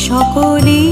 সকলে